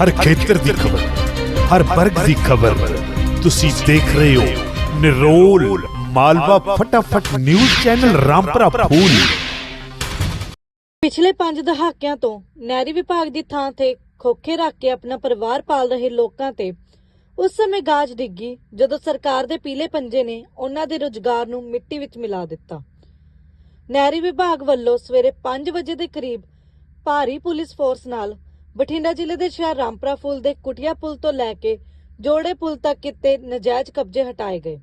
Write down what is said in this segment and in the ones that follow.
ਹਰ ਖੇਤਰ ਦੀ ਖਬਰ, ਹਰ ਵਰਗ ਦੀ ਖਬਰ। ਤੁਸੀਂ ਦੇਖ ਰਹੇ ਹੋ ਨਿਰੋਲ ਮਾਲਵਾ ਫਟਾਫਟ ਨਿਊਜ਼ ਚੈਨਲ ਰਾਮਪੁਰਾ ਫੂਲ ਪਿਛਲੇ 5 ਦਹਾਕਿਆਂ ਤੋਂ ਨਹਿਰੀ ਵਿਭਾਗ ਦੀ ਥਾਂ ਤੇ ਖੋਖੇ ਰੱਖ ਕੇ ਆਪਣਾ ਪਰਿਵਾਰ ਪਾਲ ਰਹੇ ਲੋਕਾਂ ਤੇ ਉਸ ਸਮੇਂ ਗਾਜ ਡਿੱਗੀ ਜਦੋਂ ਸਰਕਾਰ ਦੇ ਪੀਲੇ ਪੰਜੇ ਨੇ ਉਹਨਾਂ ਦੇ ਰੁਜ਼ਗਾਰ ਨੂੰ ਮਿੱਟੀ ਵਿੱਚ ਮਿਲਾ ਦਿੱਤਾ। ਨਹਿਰੀ ਵਿਭਾਗ ਵੱਲੋਂ ਸਵੇਰੇ 5 ਵਜੇ ਦੇ ਕਰੀਬ ਭਾਰੀ ਪੁਲਿਸ ਫੋਰਸ ਨਾਲ ਬਠਿੰਡਾ ਜ਼ਿਲ੍ਹੇ ਦੇ ਸ਼ਹਿਰ ਰਾਮਪੁਰਾ ਫੂਲ ਦੇ ਕੁਟਿਆ ਪੁਲ ਤੋਂ ਲੈ ਕੇ ਜੋੜੇ ਪੁਲ ਤੱਕ ਕਿਤੇ ਨਜਾਇਜ਼ ਕਬਜ਼ੇ ਹਟਾਏ ਗਏ,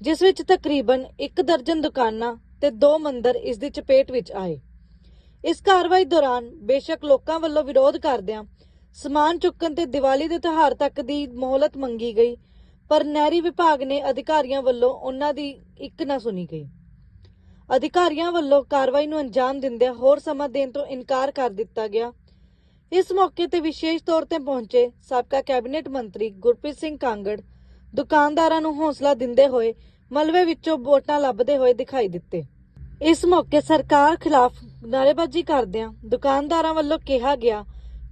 ਜਿਸ ਵਿੱਚ ਤਕਰੀਬਨ 1 ਦਰਜਨ ਦੁਕਾਨਾਂ ਤੇ ਦੋ ਮੰਦਰ ਇਸ ਦੀ ਚਪੇਟ ਵਿੱਚ ਆਏ। ਇਸ ਕਾਰਵਾਈ ਦੌਰਾਨ ਬੇਸ਼ੱਕ ਲੋਕਾਂ ਵੱਲੋਂ ਵਿਰੋਧ ਕਰਦਿਆਂ ਸਮਾਨ ਚੁੱਕਣ ਤੇ ਦੀਵਾਲੀ ਦੇ ਤਿਉਹਾਰ ਤੱਕ ਦੀ ਮੋਹਲਤ ਮੰਗੀ ਗਈ, ਪਰ ਨਹਿਰੀ ਵਿਭਾਗ ਨੇ ਅਧਿਕਾਰੀਆਂ ਵੱਲੋਂ ਉਹਨਾਂ ਦੀ ਇੱਕ ਨਾ ਸੁਣੀ ਗਈ। ਅਧਿਕਾਰੀਆਂ ਵੱਲੋਂ ਕਾਰਵਾਈ ਨੂੰ ਅੰਜਾਮ ਦਿੰਦਿਆਂ ਹੋਰ ਸਮਾਂ ਦੇਣ ਤੋਂ ਇਨਕਾਰ ਕਰ ਦਿੱਤਾ ਗਿਆ ਇਸ ਮੌਕੇ ਤੇ ਵਿਸ਼ੇਸ਼ ਤੌਰ ਤੇ ਪਹੁੰਚੇ ਸਾਬਕਾ ਕੈਬਨਿਟ ਮੰਤਰੀ ਗੁਰਪ੍ਰੀਤ ਸਿੰਘ ਕਾਂਗੜ, ਦੁਕਾਨਦਾਰਾਂ ਨੂੰ ਹੌਸਲਾ ਦਿੰਦੇ ਹੋਏ ਮਲਬੇ ਵਿੱਚੋਂ ਵੋਟਾਂ ਲੱਭਦੇ ਹੋਏ ਦਿਖਾਈ ਦਿੱਤੇ। ਇਸ ਮੌਕੇ ਸਰਕਾਰ ਖਿਲਾਫ ਨਾਅਰੇਬਾਜ਼ੀ ਕਰਦਿਆਂ ਦੁਕਾਨਦਾਰਾਂ ਵੱਲੋਂ ਕਿਹਾ ਗਿਆ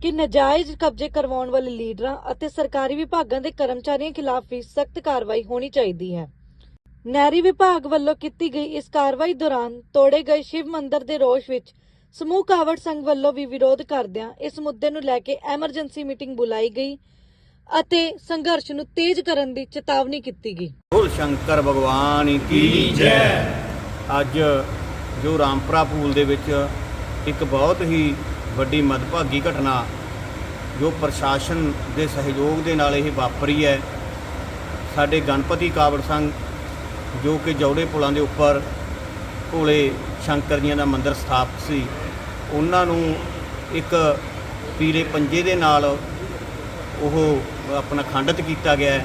ਕਿ ਨਜਾਇਜ਼ ਕਬਜ਼ੇ ਕਰਵਾਉਣ ਵਾਲੇ ਲੀਡਰਾਂ ਅਤੇ ਸਰਕਾਰੀ ਵਿਭਾਗਾਂ ਦੇ ਕਰਮਚਾਰੀਆਂ ਖਿਲਾਫ ਵੀ ਸਖਤ ਕਾਰਵਾਈ ਹੋਣੀ ਚਾਹੀਦੀ ਹੈ। ਨਹਿਰੀ ਵਿਭਾਗ ਵੱਲੋਂ ਕੀਤੀ ਗਈ ਇਸ ਕਾਰਵਾਈ ਦੌਰਾਨ ਤੋੜੇ ਗਏ ਸ਼ਿਵ ਮੰਦਿਰ ਦੇ ਰੋਸ਼ ਵਿੱਚ ਸਮੂਹ ਕਾਵੜ ਸੰਘ ਵੱਲੋਂ ਵੀ ਵਿਰੋਧ ਕਰਦਿਆਂ ਇਸ ਮੁੱਦੇ ਨੂੰ ਲੈ ਕੇ ਐਮਰਜੈਂਸੀ ਮੀਟਿੰਗ ਬੁਲਾਈ ਗਈ ਅਤੇ ਸੰਘਰਸ਼ ਨੂੰ ਤੇਜ਼ ਕਰਨ ਦੀ ਚੇਤਾਵਨੀ ਕੀਤੀ ਗਈ। ਬੋਲ ਸ਼ੰਕਰ ਭਗਵਾਨ ਕੀ ਜੈ। ਅੱਜ ਜੋ ਰਾਮਪੁਰਾ ਪੂਲ ਦੇ ਵਿੱਚ ਇੱਕ ਬਹੁਤ ਹੀ ਵੱਡੀ ਮਦਭਾਗੀ ਘਟਨਾ ਜੋ ਪ੍ਰਸ਼ਾਸਨ ਦੇ ਸਹਿਯੋਗ ਦੇ ਨਾਲ ਇਹ ਵਾਪਰੀ ਹੈ, ਸਾਡੇ ਗਣਪਤੀ ਕਾਵੜ ਸੰਘ ਜੋ ਕਿ ਜੌੜੇ ਪੁਲਾਂ ਦੇ ਉੱਪਰ ਭੋਲੇ ਸ਼ੰਕਰ ਜੀਆਂ ਦਾ ਮੰਦਿਰ ਸਥਾਪਿਤ ਸੀ। ਉਹਨਾਂ ਨੂੰ ਇੱਕ ਪੀਲੇ ਪੰਜੇ ਦੇ ਨਾਲ ਉਹ ਆਪਣਾ ਖੰਡਿਤ ਕੀਤਾ ਗਿਆ ਹੈ।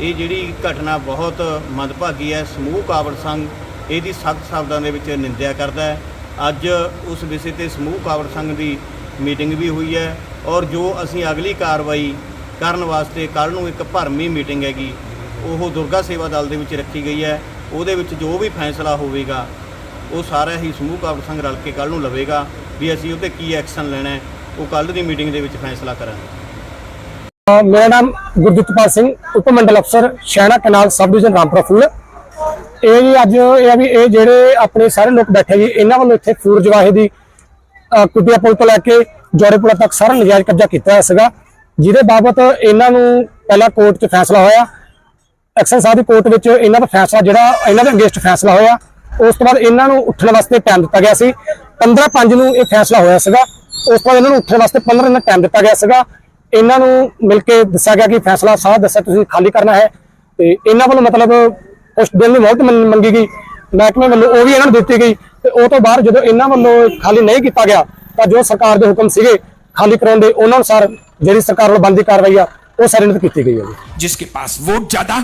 ਇਹ ਜਿਹੜੀ ਘਟਨਾ ਬਹੁਤ ਮੰਦਭਾਗੀ ਹੈ, ਸਮੂਹ ਕਾਵੜ ਸੰਘ ਇਹਦੀ ਸਖਤ ਸ਼ਬਦਾਂ ਦੇ ਵਿੱਚ ਨਿੰਦਿਆ ਕਰਦਾ ਹੈ। ਅੱਜ ਉਸ ਵਿਸ਼ੇ ਤੇ ਸਮੂਹ ਕਾਵੜ ਸੰਘ ਦੀ ਮੀਟਿੰਗ ਵੀ ਹੋਈ ਹੈ ਔਰ ਜੋ ਅਸੀਂ ਅਗਲੀ ਕਾਰਵਾਈ ਕਰਨ ਵਾਸਤੇ ਕੱਲ ਨੂੰ ਇੱਕ ਭਰਮੀ ਮੀਟਿੰਗ ਹੈਗੀ, ਉਹ ਦੁਰਗਾ ਸੇਵਾ ਦਲ ਦੇ ਵਿੱਚ ਰੱਖੀ ਗਈ ਹੈ। ਉਹਦੇ ਵਿੱਚ ਜੋ ਵੀ ਫੈਸਲਾ ਹੋਵੇਗਾ ਉਹ ਸਾਰਾ ਹੀ ਸਮੂਹ ਕਾਵੜ ਸੰਘ ਰਲ ਕੇ ਕੱਲ ਨੂੰ ਲਵੇਗਾ ਵੀ ਅਸੀਂ ਉਹ ਕੀ ਐਕਸ਼ਨ ਲੈਣਾ ਹੈ। ਉਹ ਕੱਲ ਦੀ ਮੀਟਿੰਗ ਦੇ ਵਿੱਚ ਫੈਸਲਾ ਕਰਾਂਗੇ। ਮੇਰਾ ਨਾਮ ਗੁਰਦਿੱਤਪਾਲ ਸਿੰਘ ਉਪ ਮੰਡਲ ਅਫਸਰ ਸ਼ੈਣਾ ਕਨਾਲ ਸਬ ਡਿਵੀਜ਼ਨ ਰਾਮਪੁਰਾ ਫੂਲ। ਇਹ ਜੀ ਅੱਜ ਇਹ ਆ ਵੀ ਇਹ ਜਿਹੜੇ ਆਪਣੇ ਸਾਰੇ ਲੋਕ ਬੈਠੇ ਜੀ ਇਹਨਾਂ ਵੱਲੋਂ ਇੱਥੇ ਫੂਲ ਜਵਾਹੇ ਦੀ ਅ, ਪੁਲ ਤੋਂ ਲੈ ਕੇ ਜੋੜੇਪੁਰਾ ਤੱਕ ਸਾਰਾ ਨਜਾਇਜ਼ ਕਬਜ਼ਾ ਕੀਤਾ ਹੋਇਆ ਸੀਗਾ। ਜਿਹਦੇ ਬਾਬਤ ਇਹਨਾਂ ਨੂੰ ਪਹਿਲਾਂ ਕੋਰਟ 'ਚ ਫੈਸਲਾ ਹੋਇਆ। ਐਕਸ਼ਨ ਸਾਹਿਬ ਦੀ ਕੋਰਟ ਵਿੱਚ ਇਹਨਾਂ ਦਾ ਫੈਸਲਾ ਜਿਹੜਾ ਇਹਨਾਂ ਦੇ ਅਗੇਂਸਟ ਫੈਸਲਾ ਹੋਇਆ। ਉਸ ਤੋਂ ਬਾਅਦ ਇਹਨਾਂ ਨੂੰ ਉੱਠਣ ਵਾਸਤੇ ਟਾਈਮ ਦਿੱਤਾ ਗਿਆ ਸੀ। 15 ਨੂੰ ਇਹ ਫੈਸਲਾ ਹੋਇਆ ਸੀਗਾ। ਉਸ ਤੋਂ ਬਾਅਦ ਇਹਨਾਂ ਨੂੰ ਉੱਠਣ ਵਾਸਤੇ 15 ਦਿਨ ਟਾਈਮ ਦਿੱਤਾ ਗਿਆ ਸੀਗਾ। ਇਹਨਾਂ ਨੂੰ ਮਿਲ ਕੇ ਦੱਸਿਆ ਗਿਆ ਕਿ ਫੈਸਲਾ ਸਾਹ ਦੱਸਿਆ, ਤੁਸੀਂ ਖਾਲੀ ਕਰਨਾ ਹੈ। ਤੇ ਇਹਨਾਂ ਵੱਲੋਂ ਮਤਲਬ ਉਸ ਦਿਨ ਦੀ ਮੌਤ ਮੰਗੀ ਗਈ। ਮਹਿਕਮੇ ਵੱਲੋਂ ਉਹ ਵੀ ਇਹਨਾਂ ਨੂੰ ਦਿੱਤੀ ਗਈ। ਤੇ ਉਹ ਤੋਂ ਬਾਅਦ ਜਦੋਂ ਇਹਨਾਂ ਵੱਲੋਂ ਖਾਲੀ ਨਹੀਂ ਕੀਤਾ ਗਿਆ, ਤਾਂ ਜੋ ਸਰਕਾਰ ਦੇ ਹੁਕਮ ਸੀਗੇ ਖਾਲੀ ਕਰਾਉਣ ਦੇ, ਉਹਨਾਂ ਅਨੁਸਾਰ ਜਿਹੜੀ ਸਰਕਾਰ ਵੱਲੋਂ ਬੰਦੀ ਕਾਰਵਾਈ ਆ, ਉਹ ਸਾਰੀ ਨਿਤ ਕੀਤੀ ਗਈ ਹੈ ਜਿਸ ਕੇ ਪਾਸ ਵੋਟ ਜ਼ਿਆਦਾ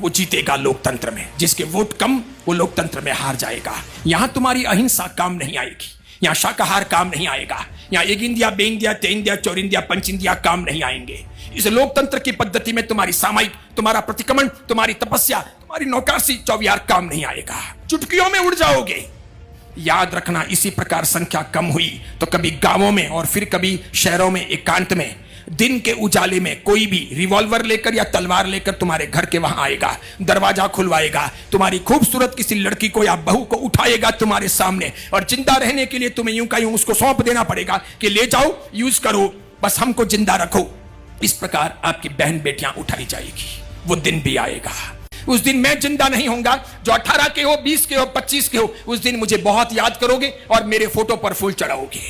वो जीतेगा लोकतंत्र में। जिसके वोट कम, वो लोकतंत्र में हार जाएगा। यहाँ तुम्हारी अहिंसा काम नहीं आएगी। यहाँ शाकाहार काम नहीं आएगा। यहाँ एक इंदिया बे इंदिया ते इंदिया चौर इंदिया पंच इंदिया काम नहीं आएँगे। इस लोकतंत्र की पद्धति में तुम्हारी सामायिक, तुम्हारा प्रतिक्रमण, तुम्हारी तपस्या, तुम्हारी नौकासी चौवियार काम नहीं आएगा। चुटकियों में उड़ जाओगे। याद रखना, इसी प्रकार संख्या कम हुई तो कभी गाँवों में और फिर कभी शहरों में, एकांत में। दिन के उजाले में कोई भी रिवॉल्वर लेकर या तलवार लेकर तुम्हारे घर के वहाँ आएगा, दरवाज़ा खुलवाएगा, तुम्हारी खूबसूरत किसी लड़की को या बहू को उठाएगा तुम्हारे सामने और ज़िंदा रहने के लिए तुम्हें यूँ का यूँ उसको सौंप देना पड़ेगा कि ले जाओ, यूज़ करो, बस हमको ज़िंदा रखो। इस प्रकार आपकी बहन बेटियाँ उठाई जाएगी, वो दिन भी आएगा। उस दिन मैं ज़िंदा नहीं होऊँगा, जो 18 के हो 20 के हो 25 के हो, उस दिन मुझे बहुत याद करोगे और मेरे फ़ोटो पर फूल चढ़ाओगे।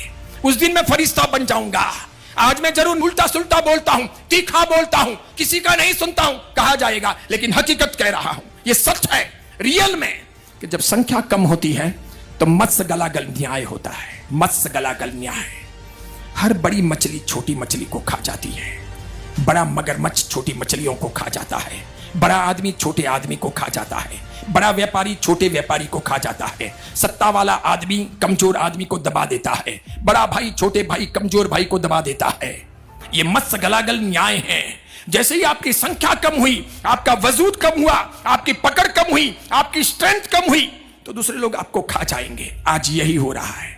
उस दिन मैं फरिश्ता बन जाऊँगा। आज मैं ज़रूर उल्टा सुलटा बोलता हूँ, तीखा बोलता हूँ, किसी का नहीं सुनता हूँ, कहा जाएगा, लेकिन हकीकत कह रहा हूँ, ये सच है, रियल में, कि जब संख्या कम होती है तो मत्स्य गला गल न्याय होता है, मत्स्य गला गल न्याय। हर बड़ी मछली छोटी मछली को खा जाती है, बड़ा मगरमच्छ छोटी मछलियों को खा जाता है बड़ा आदमी छोटे आदमी को खा जाता है। बड़ा व्यापारी छोटे व्यापारी को खा जाता है। सत्ता वाला आदमी कमज़ोर आदमी को दबा देता है। बड़ा भाई छोटे भाई कमज़ोर भाई को दबा देता है। ये मत्स्य गलागल न्याय है। जैसे ही आपकी संख्या कम हुई, आपका वजूद कम हुआ, आपकी पकड़ कम हुई, आपकी स्ट्रेंथ कम हुई तो दूसरे लोग आपको खा जाएँगे। आज यही हो रहा है।